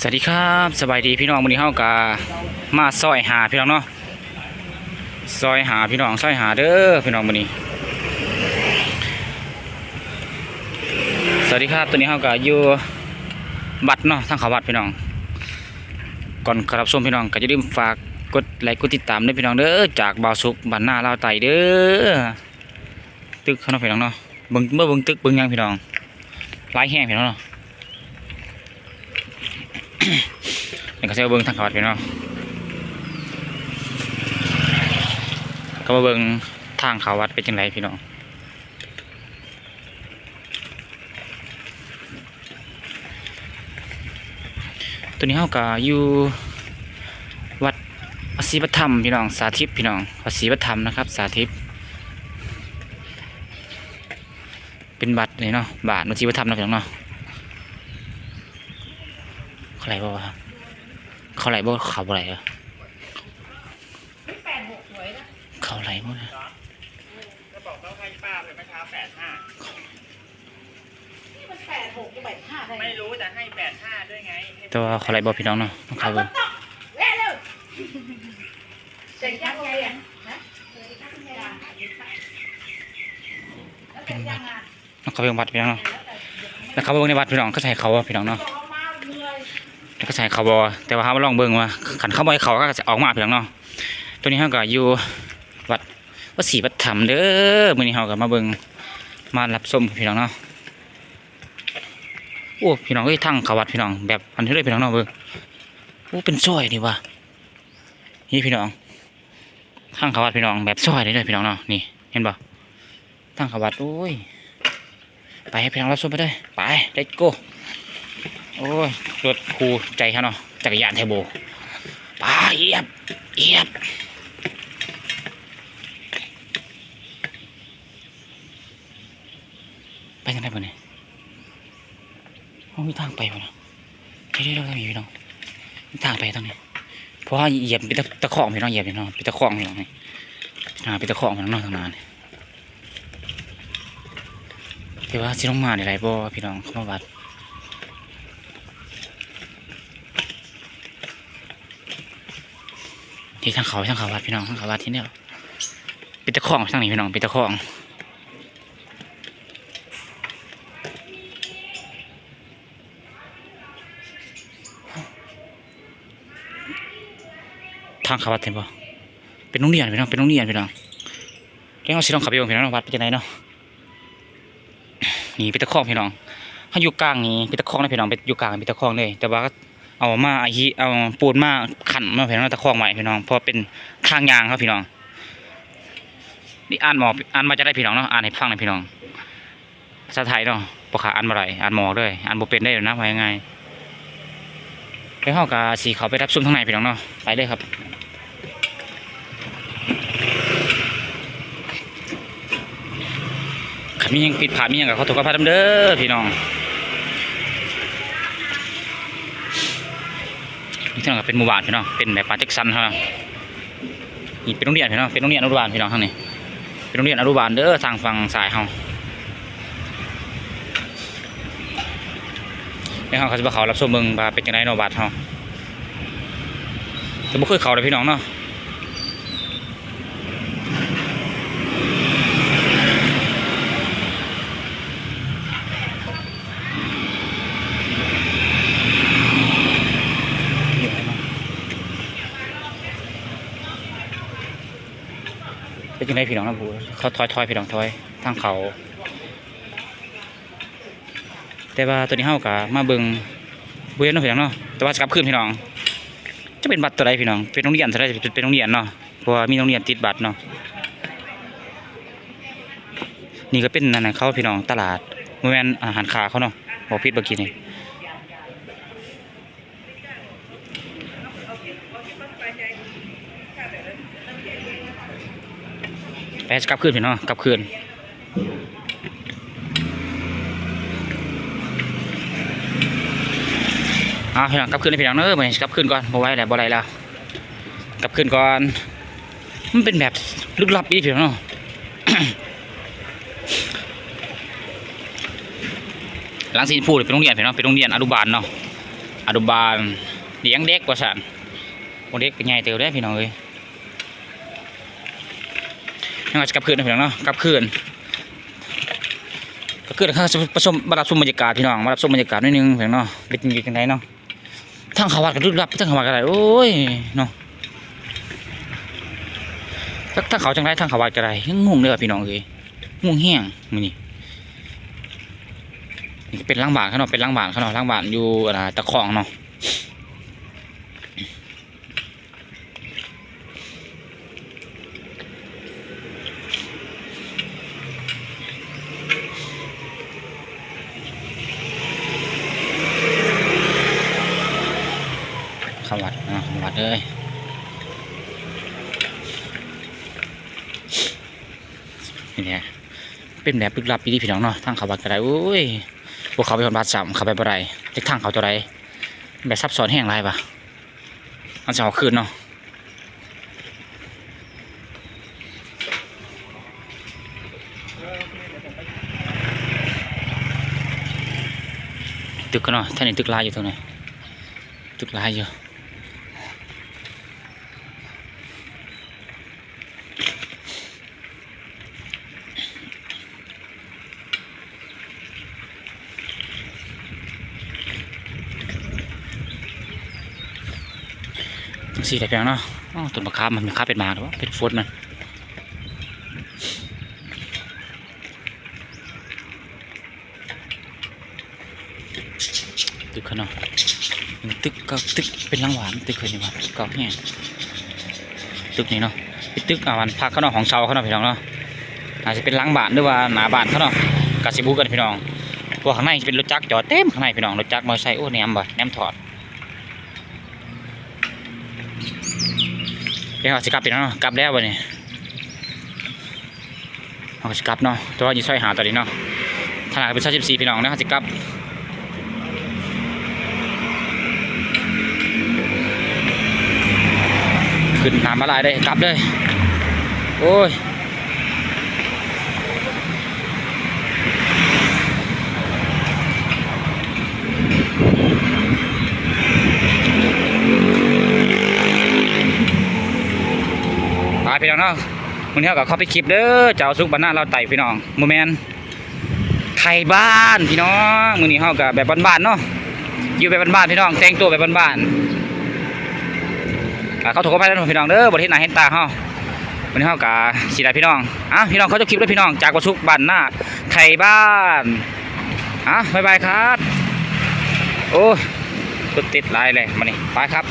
สวัสดีครับสบายดีพี่น้องวันนี้เฮากามาซอยหาพี่น้องเนาะซอยหาพี่น้องซอยหาเด้อพี่น้องวันนี้ สวัสดีครับตัวนี้เฮากาอยู่บัตรเนาะทางเขาบัตรพี่น้อง ก่อนครับชมพี่น้องก็จะลืมฝากกดไลค์กดติดตามด้วยพี่น้องเด้อจากบ่าวสุกบ้านหน้าลาวไตเด้อตึกเขาเนาะพี่น้องเนาะเบิ่งเมื่อเบิ่งตึกเบิ่งยังพี่น้องหลายแห้งพี่น้องเนาะ นี่ก็จะเบิ่งทางเขาวัดพี่น้องก็มาเบิ่งทางเขาวัดเป็นจังไรพี่น้องตัวนี้เฮาก็อยู่วัดวสีปธรรมพี่น้องสาธิตพี่น้องวัดศรีปธรรมนะครับ สาธิต เป็นบัตรเลยเนาะบาทวัดศรีปธรรมนะพี่น้องเนาะ ไหลบ่วะเขาไหลบ่เขาบ่ไหลเหรอเขาไหลบ่นะจะบอกเขาให้ป้าไปเมื่อเช้าแปดห้านี่มันแปดหกจะแปดห้าได้ไงไม่รู้แต่ให้แปดห้าด้วยไงให้แต่ว่าเขาไหลบ่พี่น้องเนาะต้องเขาเบิ่งเร็วเร็วเสร็จยังไงอะฮะแล้วเสร็จยังอะต้องเขาเบิ่งวัดพี่น้องเนาะแล้วเขาเบิ่งในวัดพี่น้องก็ใส่เขาอะพี่น้องเนาะ บอกมาเหนื่อย แล้วก็ใส่เขาบ่แต่ว่าเฮามาลองเบิ่งว่าคันเขาบ่ให้เขาก็จะออกมาเพี่น้องเนาะตัวนี้เฮาก็อยู่วัดวัดศรีปธรรมเด้อมือนี้เฮาก็มาเบิ่งมารับชมพี่น้องเนาะโอ้พี่น้องเอ้ยทางขวัดพี่น้องแบบอันนี้เลยพี่น้องเนาะเบิ่งโอ้เป็นซอยนี่ว่ะนี่พี่น้องทางขวัดพี่น้องแบบซอยเลยเด้อพี่น้องเนาะนี่เห็นบ่ทางขวัดโอ้ยไปให้พี่น้องรับชมไปเด้อไป let's go โโอ้ยรถครูใจเขาเนาะจักรยานเทโบไปเอียบเอียบไปทางไหนบ่เนี่ยเขามีทางไปบ่เนาะเฮ้ยเราทางนี้พี่น้องมีทางไปตรงนี้เพราะเหยียบเป็นตะตะของพี่น้องเหยียบพี่น้องเป็นตะของพี่น้องนี่อ่าเป็นตะของพี่น้องทางนั้นนี่แต่ว่าสิลงมาในไรบ่พี่น้องเข้ามาวัด ที่ทางเขาทางเขาวัดพี่น้องทางเขาวัดที่เนี่ยปิดตะข้องทางนี้พี่น้องปิดตะข้องทางเขาวัดเห็นปะเป็นโรงเรียนพี่น้องเป็นโรงเรียนพี่น้องเรียกเอาสิลองขับไปเบิ่งพี่น้องวัดเป็นยังไงเนาะนี่ปิดตะข้องพี่น้องถ้าอยู่กลางนี้ปิดตะข้องนะพี่น้องเป็นอยู่กลางปิดตะข้องเลยแต่ว่า เอามาไอ้ฮีเอาปูนมาขันมาพี่น้องตะคองไว้พี่น้องเพราะเป็นทางยางครับพี่น้องนี่อ่านหมอกอ่านมาจะได้พี่น้องเนาะอ่านให้ฟังหน่อยพี่น้องภาษาไทยเนาะปกขาอ่านมาไรอ่านหมอกด้วยอ่านบ่เป็นได้อยู่นะว่ายังไงไปเข้ากับสีเขาไปรับซุ่มข้างในพี่น้องเนาะไปเลยครับขันมียังปิดผ่ามียังกับเขาถูกกับพาดำเด้อพี่น้อง นี่ที่นั่นก็เป็นหมู่บ้านพี่น้องเป็นแบบปาเจ็กซันครับนี่เป็นโรงเรียนพี่น้องเป็นโรงเรียนอนุบาลพี่น้องข้างนี้เป็นโรงเรียนอนุบาลเด้อทางฝั่งสายเขาในเฮาเขาจะมาเขารับชมเมืองมาเป็นยังไงนาะบาดเขาแต่บ่เคยเขาเลยพี่น้องเนาะ เป็นจังไดพี่น้องนะผู้เขาถอยถอยพี่น้องถอยทางเขา แต่ว่าตัวนี้เฮาก็มาเบิ่งเวียนเนาะพี่น้องเนาะแต่ว่าจะกลับคืนพี่น้อง จะเป็นบัตรตัวใดพี่น้อง เป็นโรงเรียนตัวใดเป็นโรงเรียนเนาะเพราะว่ามีโรงเรียนติดบัตรเนาะนี่ก็เป็นนั่นเขาพี่น้องตลาดโมแมนอาหารคาเขาเนาะบอกผิดเมื่อกี้นี่ ไปจะกลับคืนพี่น้องกลับคืนเอาพี่น้องกลับคืนเลยพี่น้องเนอะไปกลับคืนก่อนบ่ไหวแล้วบ่ไหวแล้วกลับคืนก่อนมันเป็นแบบลึกลับอีกพี่น้องเนาะหลังสีชมพูนี่เป็นโรงเรียนพี่น้องเป็นโรงเรียนอนุบาลเนาะอนุบาลเลี้ยงเด็กกว่าซั่นโอเด็กเป็นใหญ่เติบได้พี่น้องเอ้ย ยังไงจะกลับคืนนะพี่น้องเนาะกลับคืนกลับคืนข้าประชมมารับชมบรรยากาศพี่น้องมารับชมบรรยากาศนิดนึงพี่น้องเนาะเป็นยังไงกันไหนเนาะทางเขาวัดกันลึกลับทางเขาวัดกันไรโอ้ยเนาะถ้าถ้าเขาจังไรทางเขาวัดกันไรงงเลยว่ะพี่น้องเอ้ยงงแห้งมือนี้นี่เป็นล่างบานเขาเนาะเป็นล่างบานเขาเนาะล่างบานอยู่อ่าตะคองเนาะ วัดเนาะเข้าวัดเลยนี่แหละเป็นแบบลึกลับพี่พี่น้องเนาะทางเขาวัดก็ได้โอ้ยพวกเขาไปคนบาดซ้ำเขาไปบ่ได้เล็กทางเขาตัวใดแบบซับซ้อนแห้งไรปะมันจะเอาคืนเนาะตึกกันเนาะท่านนี่ตึกลายอยู่ตรงไหนตึกลายอยู่ สีแต่เพียงเนาะอ้าวต้นมะขามมันมะขามเป็นหมาหรือว่าเป็นฟดมันตึกขาเนาะตึกก็ตึกเป็นลังหวานตึกเคยนี่ว่าเก่าแห้งตึกนี้เนาะเป็นตึกอ่าวันพักเขาเนาะของชาวเขาเนาะพี่น้องเนาะอาจจะเป็นลังบ้านหรือว่าหนาบ้านเขาเนาะกาสิบุกันพี่น้องพวกข้างในจะเป็นรถจักรจอดเต็มข้างในพี่น้องรถจักรมอเตอร์ไซค์โอ้แหนมบ่แหนมถอด เดี๋ยวสิกลับไปเนาะกลับแล้ววันนี้เขาสิกลับเนาะแต่ว่าอยู่ซอยหาตอนนี้เนาะทางหลังเป็นซอยสิบสี่พี่น้องนะสิกลับขึ้นหามาลายได้กลับเลยโอ้ย พี่น้องเนาะมึงเท่ากับเข้าไปคลิปเด้อเจ้าสุกบ้านหน้าเราไต่พี่น้องโมเมนไทยบ้านพี่น้องมือนี้เฮากับแบบบ้านๆเนาะอยู่แบบบ้านๆพี่น้องแต่งตัวแบบบ้านๆอะเขาถูกเขาไปแล้วพี่น้องเด้อบริเห็นหน้าเห็นตาเฮาวันนี้เฮากับสีดาพี่น้องอะพี่น้องเขาจะคลิปแล้วพี่น้องจากวัสุกบ้านหน้าไทยบ้านอะบ๊ายบายครับ โอ้ยรถติดหลายเลยมานี่ไปครับ